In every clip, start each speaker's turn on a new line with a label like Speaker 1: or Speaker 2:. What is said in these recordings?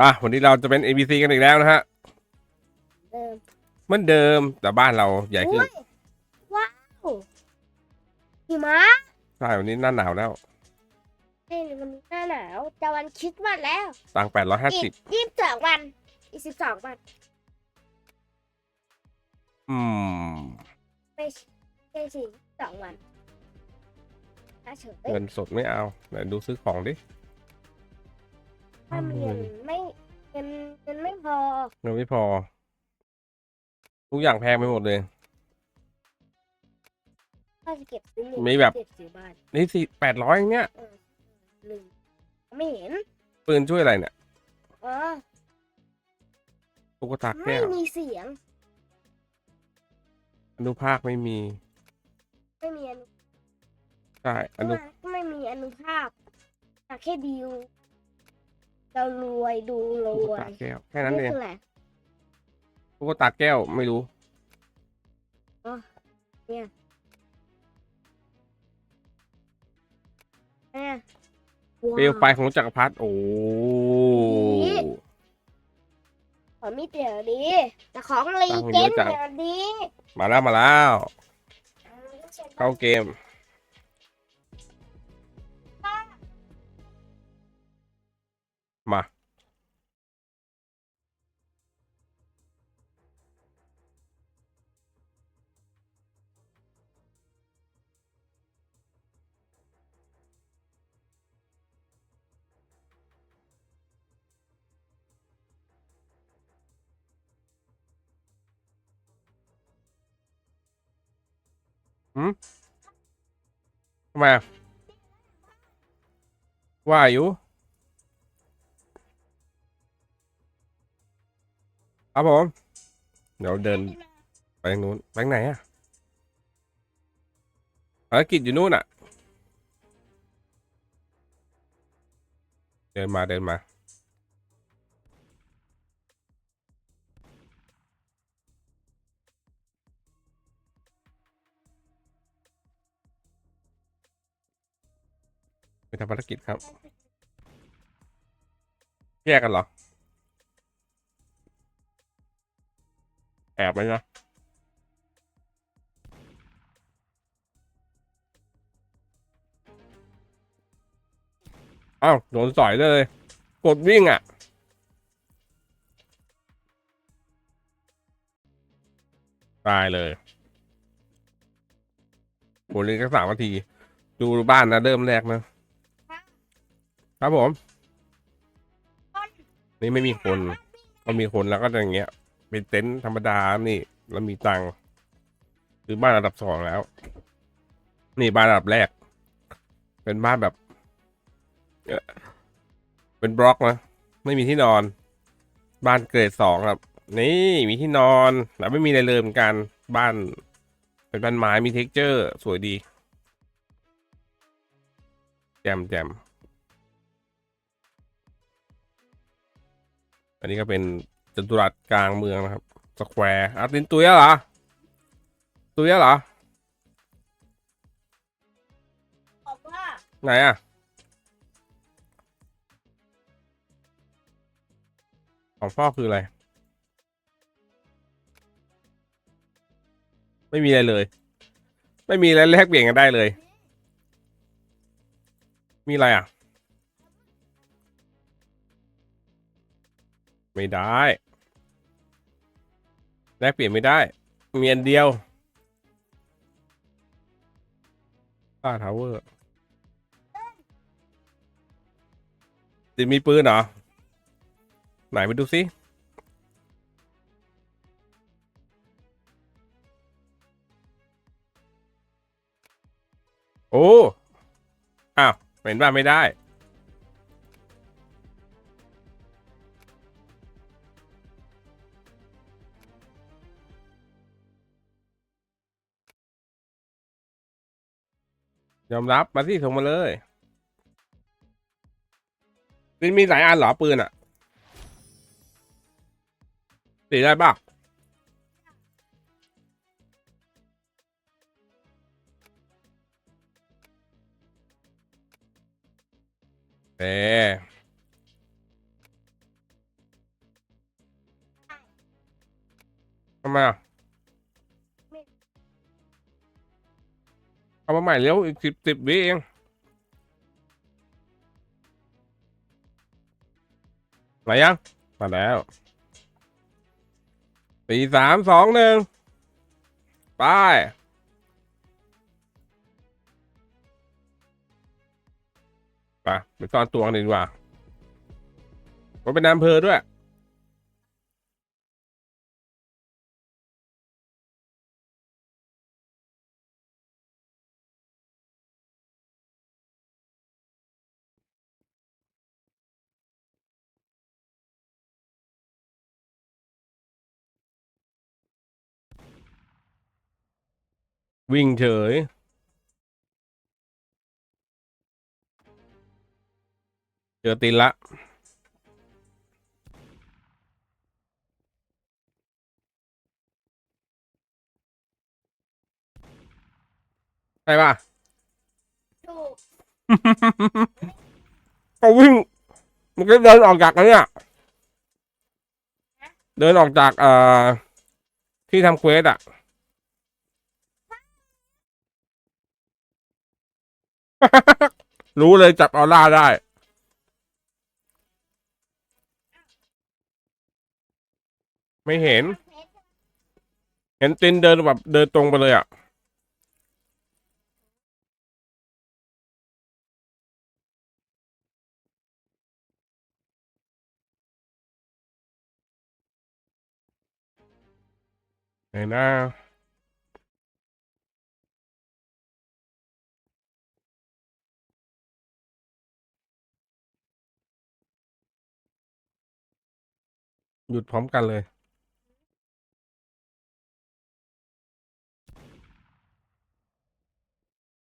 Speaker 1: มาวันนี้เราจะเป็น ABC กันอีกแล้วนะฮะ
Speaker 2: เดิม
Speaker 1: เหมือนเดิมแต่บ้านเราใหญ่ขึ้น
Speaker 2: อุ๊ยว้าวหิมะ
Speaker 1: ใช่วันนี้หน้าหนาวแล้ว
Speaker 2: เฮ้ยวันนี้หน้าหนาวจะวันคริดมาสแล้ว
Speaker 1: ตังแปดร้อยห้า
Speaker 2: อี
Speaker 1: สิ
Speaker 2: ก
Speaker 1: บ
Speaker 2: ยี่สิบสองวัน อีกสิบสองวัน
Speaker 1: อืม
Speaker 2: ไม่ใช่ไม่ใช่สองวันถ้าเฉย
Speaker 1: เงินสดไม่เอาไหนดูซื้อของดิ
Speaker 2: ถ้าเงินไม่เงินเงินไม่พอ
Speaker 1: เงินไม่พอ ทุกอย่างแพงไปหมดเลย
Speaker 2: ถ้าจะเก็บซื้อหนึ่ง
Speaker 1: มีแบบ
Speaker 2: เก็บซื้อบ้าน
Speaker 1: นี่สี่แปดร้อยเนี้ย
Speaker 2: หนึ่งไม่เห็น
Speaker 1: ปืนช่วยอะไรเนี่ย
Speaker 2: อ๋อ
Speaker 1: ตุ๊กตา
Speaker 2: ไม่
Speaker 1: แก้ว
Speaker 2: มีเสียง
Speaker 1: อนุภาคไม่มี
Speaker 2: ไม่มีอนุ
Speaker 1: ใช่อนุ
Speaker 2: ก็ไม่มีอนุภาพแต่แค่ดิว เรารวยดูร
Speaker 1: ตุ๊ก
Speaker 2: วย
Speaker 1: ตาแก้วแค่นั้นเอง
Speaker 2: คืออะไร
Speaker 1: ตุ๊กตาแก้วไม่รู้
Speaker 2: เนี่ย
Speaker 1: เปลวไฟของจักรพรรดิโอ้
Speaker 2: นี่ ขอมีเดี๋ยวดีแต่ของรี
Speaker 1: ตั้ง
Speaker 2: เจ
Speaker 1: เย
Speaker 2: น
Speaker 1: อะจัง
Speaker 2: เดี๋ยวดี
Speaker 1: มาแล้วมาแล้ว เข้าเกม มาทำไมอะว่าอยู่ ครับผม เดี๋ยวเดินไปทางนู้นไปทางไหนอะภารกิจอยู่นู่นอะเดินมาเดินมา ไปทำภารกิจครับ แยกกันเหรอ แอบไหมนะอ้าวโดนสอยเลย กดวิ่งอะ ตายเลยโหเล่นแค่สามนาที ดูบ้านนะเริ่มแรกนะ ครับผม นี่ไม่มีคน ก็มีคนแล้วก็จะอย่างเงี้ย เป็นเต็นท์ธรรมดานี่แล้วมีตังค์คือบ้านระดับสองแล้ว นี่บ้านระดับแรก เป็นบ้านแบบ เป็นบล็อกนะไม่มีที่นอน บ้านเกรดสองครับ นี่มีที่นอนแล้วไม่มีอะไรเลยเหมือนกันบ้าน เป็นบ้านไม้มีเท็กเจอร์ สวยดี แจมแจมอันนี้ก็เป็น จัตุรัสกลางเมืองนะครับ สแควร์อาร์ตินตุยแล้วเหรอ ตุยแล้วเหรอ
Speaker 2: บอกว่า
Speaker 1: ไหนอะของพ่อคืออะไร ไม่มีอะไรเลย ไม่มีอะไรแลกเปลี่ยนกันได้เลย มีอะไรอะ ไม่ได้ แลกเปลี่ยนไม่ได้ มีอันเดียวต้าทาวเวอร์ติดมีปืนเหรอ ไหนไปดูสิโอ้ อ้าวเป็นบ้าไม่ได้ ยอมรับมาสิส่งมาเลยปืนมีหลายอันหรอปืนอะสีได้ปะเอทำไมอะ หม่เร็วอีกสิบสิบวิเองมายัง มาแล้วสี่สามสองหนึ่งไปไปไปซ่อนตัวกันดีกว่าผมเป็นอำเภอด้วย วิ่งเฉย เจอตีนละใช่ป่ะ
Speaker 2: ถูก
Speaker 1: เขาวิ่งมันก็เดินออกจากอันเนี่ยเดินออกจากเอ่อที่ทำเควสอะ รู้เลยจับออร่าได้ ไม่เห็น เห็นตินเดินแบบเดินตรงไปเลยอะ ไหนนะ หยุดพร้อมกันเลย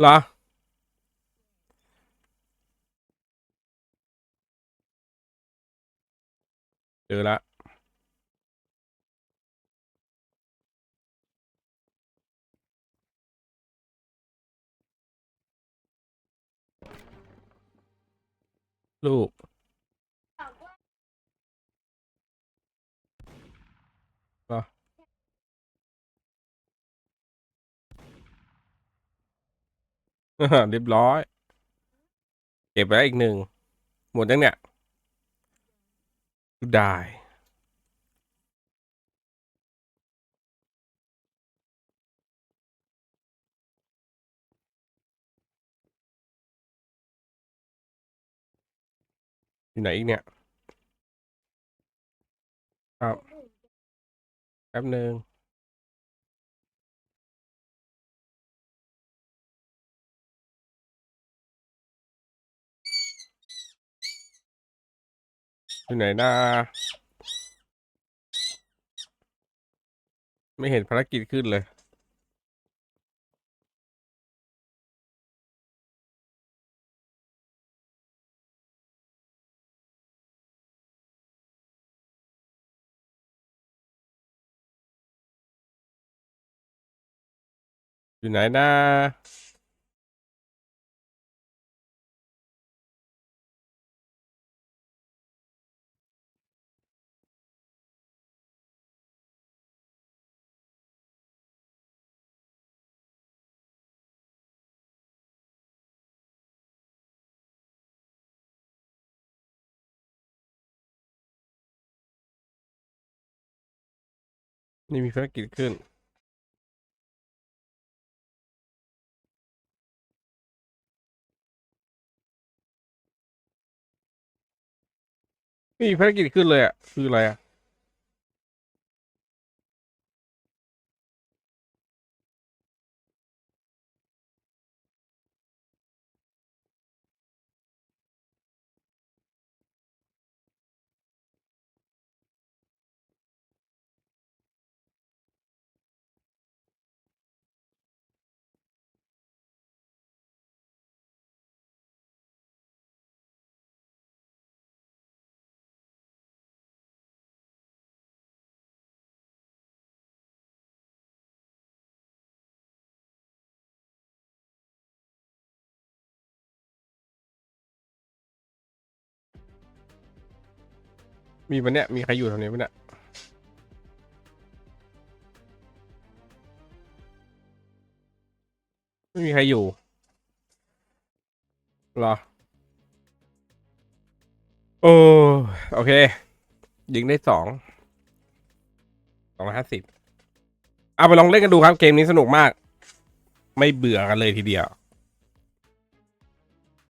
Speaker 1: เหรอ เจอละลูก เรียบร้อย เก็บไว้อีกหนึ่ง หมดยังเนี่ย ได้ อยู่ไหนอีกเนี่ย ครับ แป๊บหนึ่ง อยู่ไหนนะไม่เห็นภารกิจขึ้นเลย อยู่ไหนนะ นี่มีภารกิจขึ้นมีภารกิจขึ้นเลยอะ คืออะไรอะ มีปะเนี่ยมีใครอยู่แถวนี้ปะเนี่ยไม่มีใครอยู่หรอ โอ้โอเค ยิงได้สองสองห้าสิบเอาไปลองเล่นกันดูครับ เกมนี้สนุกมาก ไม่เบื่อกันเลยทีเดียว